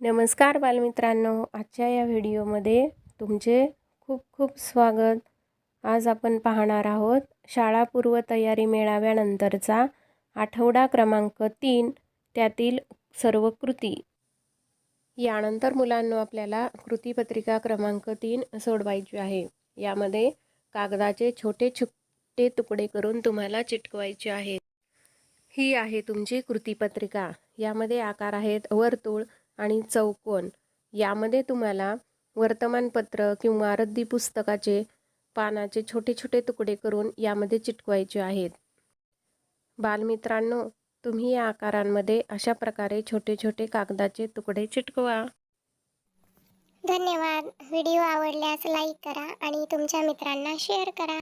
नमस्कार बालमित्रांनो आजच्या या व्हिडिओमध्ये तुमचे खूप खूप स्वागत. आज आपण पाहणार आहोत शाळापूर्व तयारी मेळाव्यानंतरचा आठवडा क्रमांक तीन त्यातील सर्व कृती. यानंतर मुलांनो आपल्याला कृतीपत्रिका क्रमांक तीन सोडवायची आहे. यामध्ये कागदाचे छोटे छोटे तुकडे करून तुम्हाला चिटकवायचे आहेत. ही आहे तुमची कृतीपत्रिका यामध्ये आकार आहेत वर्तुळ आणि चौकोन यामध्ये तुम्हाला वर्तमानपत्र किंवा रद्दी पुस्तकाचे पानाचे छोटे छोटे तुकडे करून यामध्ये चिटकवायचे आहेत. बालमित्रांनो तुम्ही या आकारांमध्ये अशा प्रकारे छोटे छोटे कागदाचे तुकडे चिटकवा. धन्यवाद. व्हिडिओ आवडल्यास लाईक करा आणि तुमच्या मित्रांना शेअर करा.